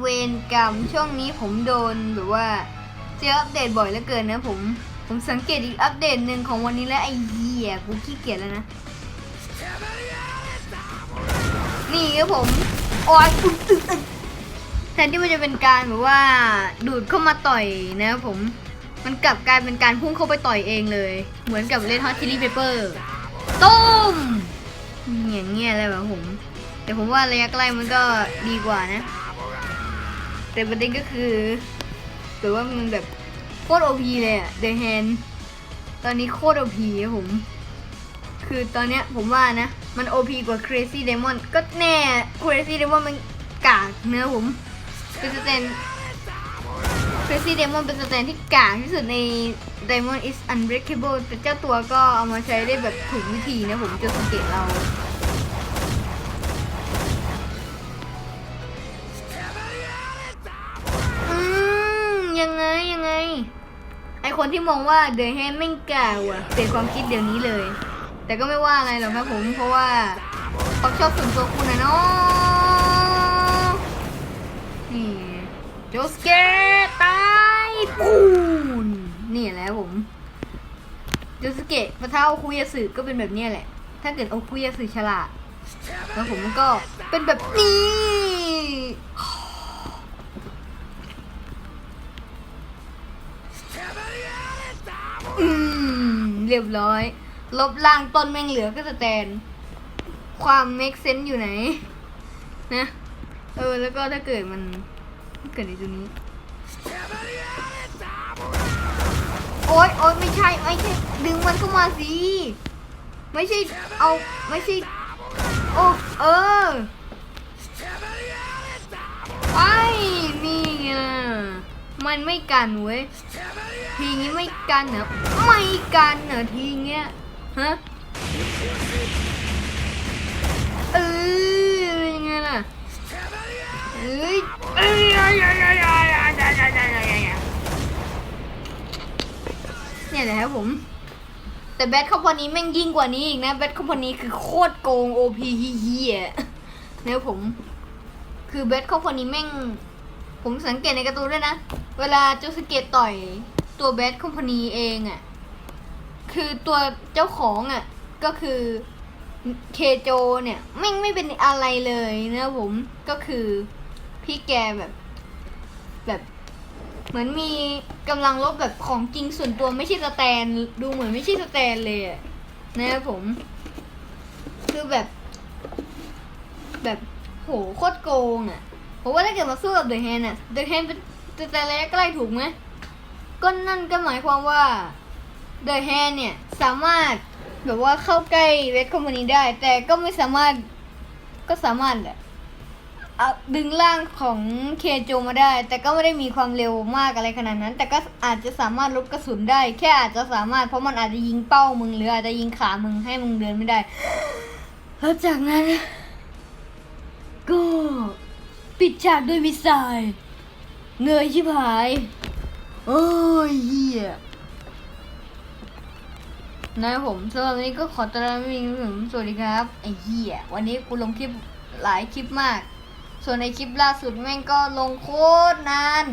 เวนกรรมช่วงนี้ผมโดนแบบว่าเจออัปเดตบ่อยเหลือเกินนะผม ผมสังเกตอีกอัปเดตหนึ่งของวันนี้แล้วไอ้เหี้ยกูขี้เกียจแล้วนะ นี่ครับผมโอ้ยคุณตึกตึกแทนที่มันจะเป็นการแบบว่าดูดเข้ามาต่อยนะครับผมมันกลับกลายเป็นการพุ่งเข้าไปต่อยเองเลย เหมือนกับเลนฮอตชิลี่เปเปอร์ต้มอย่างเงี้ยเลยแบบผม แต่ผมว่าระยะใกล้มันก็ดีกว่านะ แต่ประเด็นก็คือแต่ว่ามันแบบโคตรโอพีเลยอะเดอะแฮนตอนนี้โคตรโอพีครับผม คือตอนเนี้ยผมว่านะ มัน OP กว่า Crazy Demon ก็แน่ Crazy Demon มันกากเนื้อผม เป็นสแตน Crazy Demon เป็นสแตนที่กากที่สุดใน Diamond is Unbreakable แต่เจ้าตัวก็เอามาใช้ได้แบบถูกวิธีนะผมจะสังเกตเรา คนที่มองว่าเดอะแฮนไม่กล่าวอะเปลี่ยนความคิดเดี๋ยวนี้เลย แต่ก็ไม่ว่าอะไรหรอกครับผมเพราะว่าเขาชอบส่วนตัวคุณนะเนาะนี่โจสเกตตายปูนนี่แหละผมโจสเกะพระเท้าโอคุยสึก็เป็นแบบนี้แหละ ถ้าเกิดโอคุยสึฉลาดแล้วผมก็เป็นแบบนี้ อืมเรียบร้อย ลบล่างต้นแม่งเหลือก็สแตน ความ make sense อยู่ไหน นะ เออ แล้วก็ถ้าเกิดมันเกิดในตรงนี้ โอ๊ยโอ๊ยไม่ใช่ ไม่ใช่ ดึงมันเข้ามาสิ ไม่ใช่ เอา ไม่ใช่ โอ้ เออ ไป นี่ไงมันไม่กันเว้ย ทีนี้ไม่กันเหรอไม่กันเหรอทีเงี้ยฮะเออเป็นยังไงล่ะเฮ้ยเฮ้ยเนี่ยแหละครับผม แต่แบทคอมพานีแม่งยิ่งกว่านี้อีกนะแบทคอมพานีคือโคตรโกงโอพีเฮียเนี่ยผม คือแบทคอมพานีแม่ง ผมสังเกตในการ์ตูนด้วยนะ เวลาจูสเกตต่อย ตัวแบทคอมพานีเองอะ่ะ คือตัวเจ้าของอะ่ะ ก็คือเคโจเนี่ยไม่ไม่เป็นอะไรเลยนะผมก็คือพี่แกแบบ แบบเหมือนมีกำลังลบแบบของจริงส่วนตัวไม่ใช่สแตน ดูเหมือนไม่ใช่สแตนเลยอะนะครับผม คือแบบ แบบโหโคตรโกงอะ่ะเพราะว่าถ้าเกิดมาสู้กับเดอะแฮนอะเดอะแฮนเป็นแต่ระยะใกล้ถูกไหม ก็นั่นก็หมายความว่าเดอะแฮนเนี่ย สามารถแบบว่าเข้าใกล้เวทคอมพานีได้ แต่ก็ไม่สามารถก็สามารถอะเอาดึงร่างของเคโจมาได้ แต่ก็ไม่ได้มีความเร็วมากอะไรขนาดนั้น แต่ก็อาจจะสามารถลบกระสุนได้ แค่อาจจะสามารถเพราะมันอาจจะยิงเป้ามึงหรืออาจจะยิงขามึงให้มึงเดินไม่ได้ แล้วจากนั้น ก็ ปิดฉากด้วยมิสไซล์เหนื่อยชิบหาย โอ้ยเหี้ยนะผมสำหรับวันนี้ก็ขอตัวลาไปก่อนสวัสดีครับไอ้เหี้ยวันนี้กูลงคลิปหลายคลิปมาก ส่วนในคลิปล่าสุดแม่งก็ลงโคตรนาน